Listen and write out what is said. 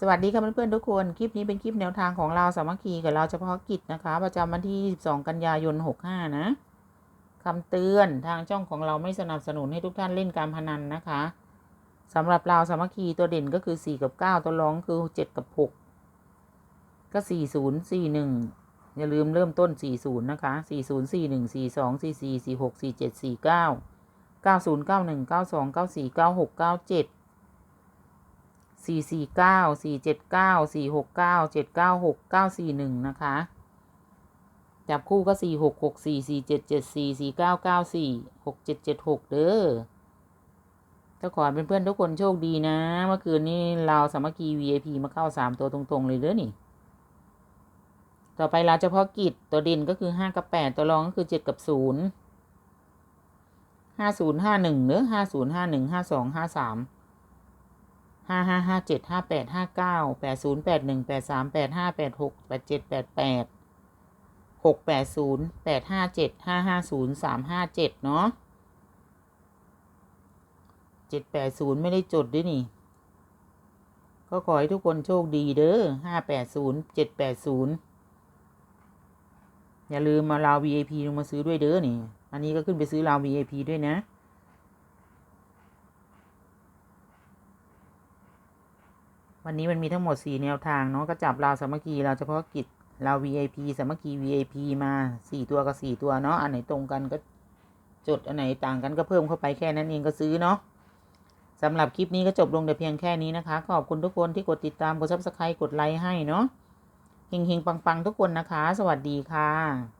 สวัสดีค่ะเพื่อนๆทุกคน คลิปนี้เป็นคลิปแนวทางของเราสามัคคีกับเราเฉพาะกิจนะคะ ประจำวันที่12กันยายน 65 นะคำเตือนทางช่องของเราไม่สนับสนุนให้ทุกท่านเล่นการพนันนะคะสำหรับเราสามัคคีตัวเด่นก็คือ 4 กับ 9 ตัวรองคือ 7 กับ 6 ก็ 40 41 อย่าลืมเริ่มต้น 40 นะคะ 40 41 42 44 46 47 49 90 91 92 94 96 97 สี่สี่เก้าสี่เจ็ดเก้าสี่หกเก้าเจ็ดเก้าหกเก้าสี่หนึ่งนะคะ จับคู่ก็สี่หกหกสี่สี่เจ็ดเจ็ดสี่สี่เก้าเก้าสี่หกเจ็ดเจ็ดหกเด้อถ้าขอเป็นเพื่อนทุกคนโชคดีนะ เมื่อคืนนี้เราสามัคคี VIP มาเข้าสามตัวตรง ๆ เลยเด้อนี่ ต่อไปเราเฉพาะกิจตัวเด่นก็คือห้ากับแปดตัวรองก็คือเจ็ดกับศูนย์ห้าศูนย์ห้าหนึ่งเนอห้าศูนย์ห้าหนึ่งห้าสองห้าสาม ห้าห้าห้าเจ็ดห้าแปดห้าเก้าแปดศูนย์แปดหนึ่งแปดสามแปดห้าแปดหกแปดเจ็ดแปดแปดหกแปดศูนย์แปดห้าเจ็ดห้าห้าศูนย์สามห้าเจ็ดเนาะเจ็ดแปดศูนย์ไม่ได้จดด้วยนี่ ก็ขอให้ทุกคนโชคดีเด้อห้าแปดศูนย์เจ็ดแปดศูนย์อย่าลืมมาลาว VIP ลงมาซื้อด้วยเด้อนี่ อันนี้ก็ขึ้นไปซื้อลาว VIP ด้วยนะ วันนี้มันมีทั้งหมด 4 แนวทางเนาะก็จับราวสามัคคีเราวเฉพาะกิจเราว VIP สามัคคี VIP มา 4 ตัวกับ4ตัวเนาะอันไหนตรงกันก็จดอันไหนต่างกันก็เพิ่มเข้าไปแค่นั้นเองก็ซื้อเนาะสำหรับคลิปนี้ก็จบลงแต่เพียงแค่นี้นะคะ ขอบคุณทุกคนที่กดติดตามกด subscribe กดไลค์ให้เนาะเฮงๆปังๆ ทุกคนนะคะ สวัสดีค่ะ